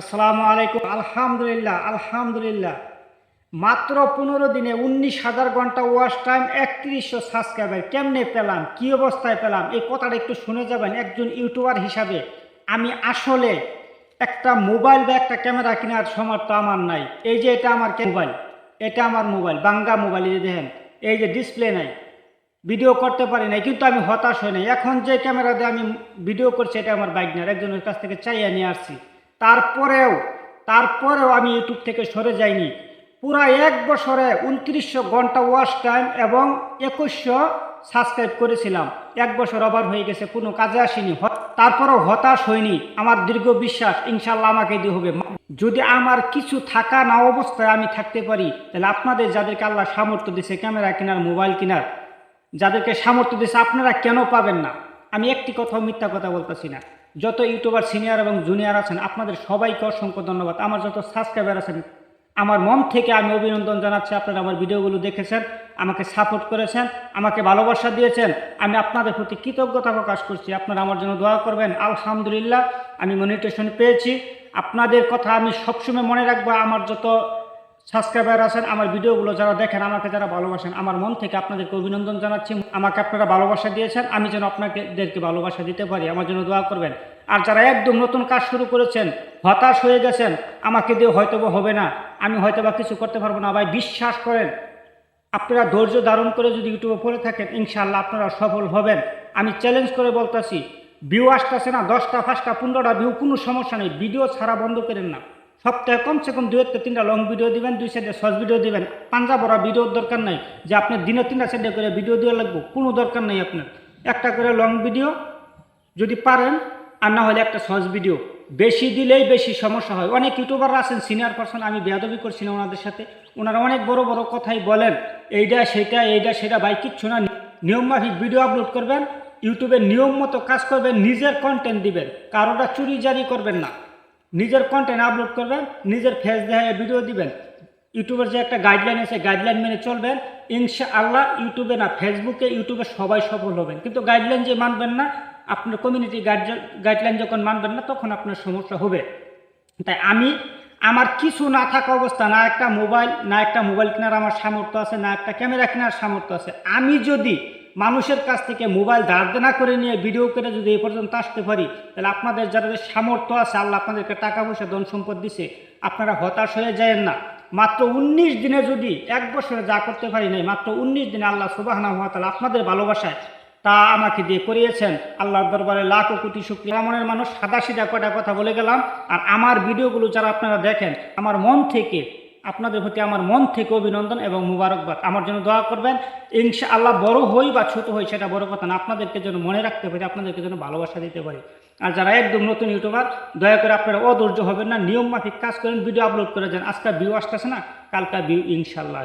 আসসালামু আলাইকুম। আলহামদুলিল্লাহ আলহামদুলিল্লাহ। মাত্র পনেরো দিনে উনিশ হাজার ঘণ্টা ওয়াশ টাইম একত্রিশশো সাবস্ক্রাইবার কেমনে পেলাম? কি অবস্থায় পেলাম? এই কথাটা একটু শুনে যাবেন একজন ইউটিউবার হিসাবে। আমি আসলে একটা মোবাইল বা একটা ক্যামেরা কেনার সমর্থ আমার নাই। এই যে এটা আমার মোবাইল এটা আমার মোবাইল বাঙ্গা মোবাইল এই দেখেন, এই যে ডিসপ্লে নাই। ভিডিও করতে পারি নাই, কিন্তু আমি হতাশ হই নাই। এখন যে ক্যামেরা দিয়ে আমি ভিডিও করছি, এটা আমার বাইক না একজনের কাছ থেকে চাইয়া নিয়ে আসছি। তারপরেও তারপরেও আমি ইউটিউব থেকে সরে যাইনি। পুরা এক বছরে উনত্রিশশো ঘণ্টা ওয়াচ টাইম এবং একুশশো সাবস্ক্রাইব করেছিলাম। এক বছর ওভার হয়ে গেছে, কোনো কাজে আসেনি। তারপরেও হতাশ হয়নি আমার দীর্ঘ বিশ্বাস ইনশাল্লাহ আমাকে দিয়ে হবে। যদি আমার কিছু থাকা না অবস্থায় আমি থাকতে পারি, তাহলে আপনাদের যাদেরকে আল্লাহ সামর্থ্য দিছে ক্যামেরা কেনার, মোবাইল কেনার, যাদেরকে সামর্থ্য দিছে আপনারা কেন পাবেন না? আমি একটি কথাও মিথ্যা কথা বলতেছি না। যত ইউটিউবার, সিনিয়র এবং জুনিয়র আছেন, আপনাদের সবাইকে অসংখ্য ধন্যবাদ। আমার যত সাবস্ক্রাইবার আছেন, আমার মন থেকে আমি অভিনন্দন জানাচ্ছি। আপনারা আমার ভিডিওগুলো দেখেছেন, আমাকে সাপোর্ট করেছেন, আমাকে ভালোবাসা দিয়েছেন। আমি আপনাদের প্রতি কৃতজ্ঞতা প্রকাশ করছি। আপনারা আমার জন্য দোয়া করবেন। আলহামদুলিল্লাহ, আমি মনিটেশন পেয়েছি। আপনাদের কথা আমি সবসময় মনে রাখব, আমার যত সাবস্ক্রাইবার আছেন, আমার ভিডিওগুলো যারা দেখেন, আমাকে যারা ভালোবাসেন, আমার মন থেকে আপনাদেরকে অভিনন্দন জানাচ্ছি। আমাকে আপনারা ভালোবাসা দিয়েছেন, আমি যেন আপনাদেরকে ভালোবাসা দিতে পারি, আমার জন্য দোয়া করবেন। আর যারা একদম নতুন কাজ শুরু করেছেন, হতাশ হয়ে গেছেন, আমাকে দিয়ে হয়তো বা হবে না, আমি হয়তো বা কিছু করতে পারব না। ভাই, বিশ্বাস করেন, আপনারা ধৈর্য ধারণ করে যদি ইউটিউবে পড়ে থাকেন ইনশাল্লাহ আপনারা সফল হবেন। আমি চ্যালেঞ্জ করে বলতেছি ভিউ আসতেছে না, দশটা, পাঁচটা, পনেরোটা ভিউ কোনো সমস্যা নেই। ভিডিও ছাড়া বন্ধ করেন না। সপ্তাহে কমসে কম দুই একটা তিনটা লং ভিডিও দিবেন, দুই সাইডে শর্ট ভিডিও দিবেন। পাঞ্জা ভরা ভিডিওর দরকার নাই। যে আপনি দিনে তিনটা সাইডে করে ভিডিও দেওয়া লাগবে, কোনো দরকার নেই আপনার। একটা করে লং ভিডিও যদি পারেন, আর না হলে একটা সহজ ভিডিও বেশি দিলেই বেশি সমস্যা হয়। অনেক ইউটিউবাররা আছেন সিনিয়র পার্সন আমি বেয়াদবি করছি না ওনাদের সাথে। ওনারা অনেক বড় বড় কথাই বলেন এইটা সেটা এইটা সেটা ভাই, কিচ্ছু না। নিয়মমাফিক ভিডিও আপলোড করবেন ইউটিউবে নিয়ম মতো কাজ করবেন, নিজের কন্টেন্ট দিবেন। কারোটা চুরি জারি করবেন না। নিজের কন্টেন্ট আপলোড করবেন, নিজের ফেস দেখায় ভিডিও দিবেন। ইউটিউবের যে একটা গাইডলাইন আছে গাইডলাইন মেনে চলবেন। ইনশা আল্লাহ ইউটিউবে না, ফেসবুকে, ইউটিউবে সবাই সফল হবেন। কিন্তু গাইডলাইন যে মানবেন না, আপনার কমিউনিটি গাইডলাইন যখন মানবেন না, তখন আপনার সমস্যা হবে। তাই আমি, আমার কিছু না থাকা অবস্থা, না একটা মোবাইল না একটা মোবাইল কেনার আমার সামর্থ্য আছে, না একটা ক্যামেরা কেনার সামর্থ্য আছে। আমি যদি মানুষের কাছ থেকে মোবাইল ধার দেনা করে নিয়ে ভিডিও করে যদি এই পর্যন্ত আসতে পারি, তাহলে আপনাদের যাদের সামর্থ্য আছে, আল্লাহ আপনাদেরকে টাকা পয়সা, ধন সম্পদ দিছে, আপনারা হতাশ হয়ে যায়েন না। মাত্র উনিশ দিনে যদি এক বছরে যা করতে পারি নাই, মাত্র উনিশ দিনে আল্লাহ সুবাহ আপনাদের ভালোবাসায় তা আমাকে দিয়ে করিয়েছেন। আল্লাহর দরবারে লাখ কোটি শুক্রিয়া। মনের মানুষ সাদা সিধা কটা কথা বলে গেলাম, আর আমার ভিডিওগুলো যারা আপনারা দেখেন, আমার মন থেকে আপনাদের প্রতি আমার মন থেকে অভিনন্দন এবং মুবারকবাদ। আমার জন্য দোয়া করবেন। ইনশা আল্লাহ বড় হই বা ছোট হই সেটা বড় কথা না, আপনাদেরকে যেন মনে রাখতে পারি, আপনাদেরকে যেন ভালোবাসা দিতে পারি। আর যারা একদম নতুন ইউটিউবার, দয়া করে আপনারা অধৈর্য হবেন না নিয়ম মাফিক কাজ করেন, ভিডিও আপলোড করে যান। আজকাল ভিউ আসতেছে না, কালকা ভিউ ইনশাল্লাহ।